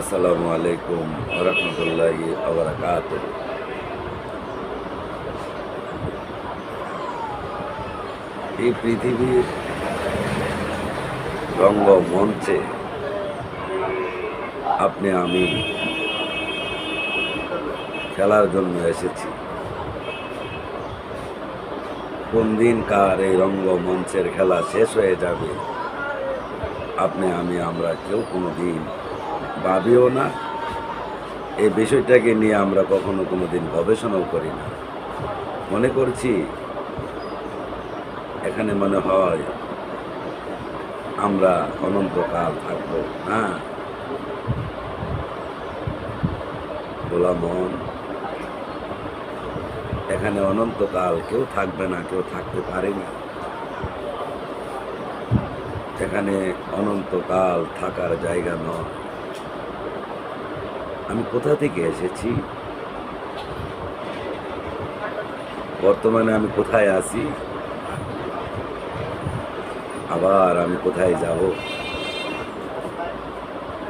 আসসালামু আলাইকুম রহমতুল্লাহি আবরাকাত এই পৃথিবীর রঙ্গমঞ্চে আপনি আমি খেলার জন্য এসেছি কোন দিন কার এই রঙ্গমঞ্চের খেলা শেষ হয়ে যাবে আপনি আমি আমরা কেউ কোনো দিন ভাবিও না। এই বিষয়টাকে নিয়ে আমরা কখনো কোনো দিন গবেষণাও করি না। মনে করছি এখানে মনে হয় আমরা অনন্তকাল থাকব, না? বলা মন এখানে অনন্তকাল কেউ থাকবে না, কেউ থাকতে পারে না। এখানে অনন্তকাল থাকার জায়গা নয়। আমি কোথা থেকে এসেছি? বর্তমানে আমি কোথায় আছি? আবার আমি কোথায় যাব?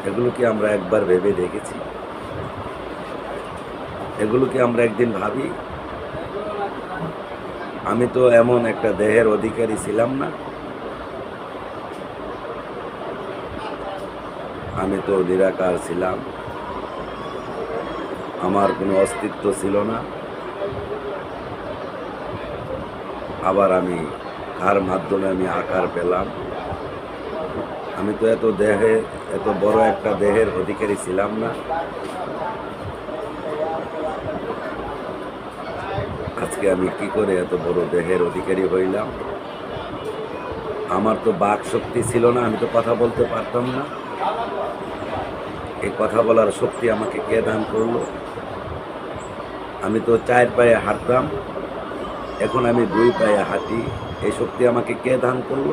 এগুলো কি আমরা একবার ভেবে দেখেছি? এগুলো কি আমরা একদিন ভাবি? আমি তো এমন একটা দেহের অধিকারী ছিলাম না। আমি তো নিরাকার ছিলাম। আমার কোনো অস্তিত্ব ছিল না। আবার আমি কার মাধ্যমে আমি আকার পেলাম? আমি তো এত দেহে, এত বড় একটা দেহের অধিকারী ছিলাম না। আজকে আমি কি করে এত বড় দেহের অধিকারী হইলাম? আমার তো বাক শক্তি ছিল না, আমি তো কথা বলতে পারতাম না। এই কথা বলার শক্তি আমাকে কে দান করল? আমি তো চার পায়ে হাঁটতাম, এখন আমি দুই পায়ে হাঁটি। এই শক্তি আমাকে কে দান করল?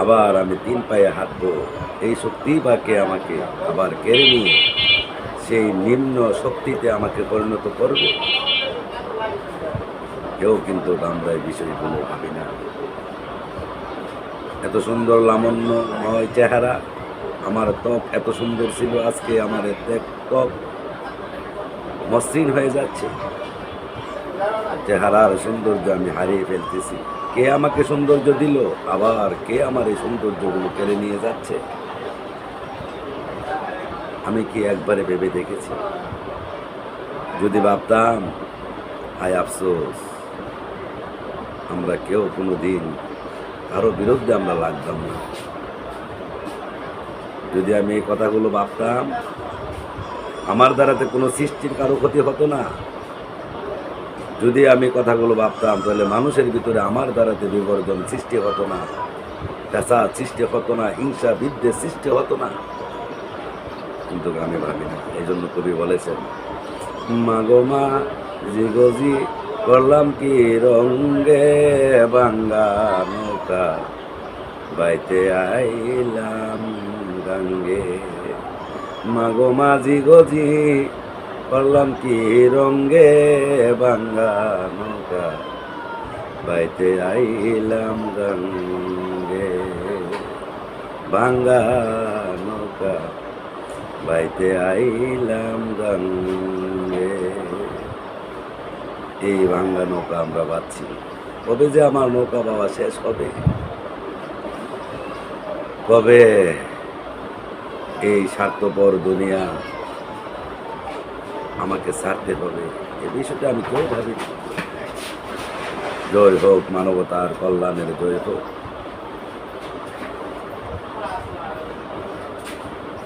আবার আমি তিন পায়ে হাঁটবো। এই শক্তি বা কে আমাকে আবার কেড়ে নিয়ে সেই নিম্ন শক্তিতে আমাকে পরিণত করবে? কেউ কিন্তু আমরা এই বিষয়গুলো ভাবি না। এত সুন্দর লামণ্যময় চেহারা আমার ত্বক এত সুন্দর ছিল, আজকে আমার এ ত্বক মসৃণ হয়ে যাচ্ছে। চেহারার সৌন্দর্য আমি হারিয়ে ফেলতেছি। কে আমাকে সৌন্দর্য দিল? আবার কে আমার এই সৌন্দর্যগুলো কেড়ে নিয়ে যাচ্ছে? আমি কি একবারে ভেবে দেখেছি? যদি ভাবতাম আয় আফসোস, আমরা কেউ কোনো দিন কারও বিরুদ্ধে আমরা লাগতাম না। যদি আমি এই কথাগুলো ভাবতাম, আমার দ্বারাতে কোনো সৃষ্টির কারও ক্ষতি হতো না। যদি আমি কথাগুলো ভাবতাম, তাহলে মানুষের ভিতরে আমার দ্বারাতে বিবর্জন সৃষ্টি হতো না পেশা সৃষ্টি হতো না, হিংসা, বিদ্বেষ সৃষ্টি হতো না। কিন্তু আমি ভাবি না, এই জন্য কবি বলেছেন মা গো মা জি গো করলাম কি রঙ্গে বাঙ্গা নৌকা? বাইতে আইলাম গাঙ্গে মাগো মাঝি গজি, করলাম কি রঙ্গে বাঙ্গা নৌকা। বাইতে আইলাম গঙ্গে বাঙ্গা নৌকা। বাইতে আইলাম গঙ্গে এই বাঙ্গা নৌকা আমরা পাচ্ছি কবে যে আমার নৌকা বাবা শেষ হবে? কবে? এই স্বার্থপর দুনিয়া আমাকে ছাড়তে হবে। এ বিষয়টা আমি কেউ ভাবি জয় হোক মানবতার কল্যাণের জয় হোক।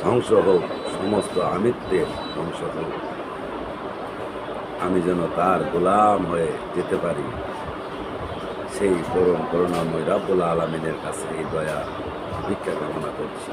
ধ্বংস হোক, সমস্ত আমিত্বের ধ্বংস হোক। আমি যেন তার গোলাম হয়ে যেতে পারি। সেই করুণ করুণাময় রাব্বুল আলমিনের কাছে এই দয়া, ভিক্ষা কামনা করছি।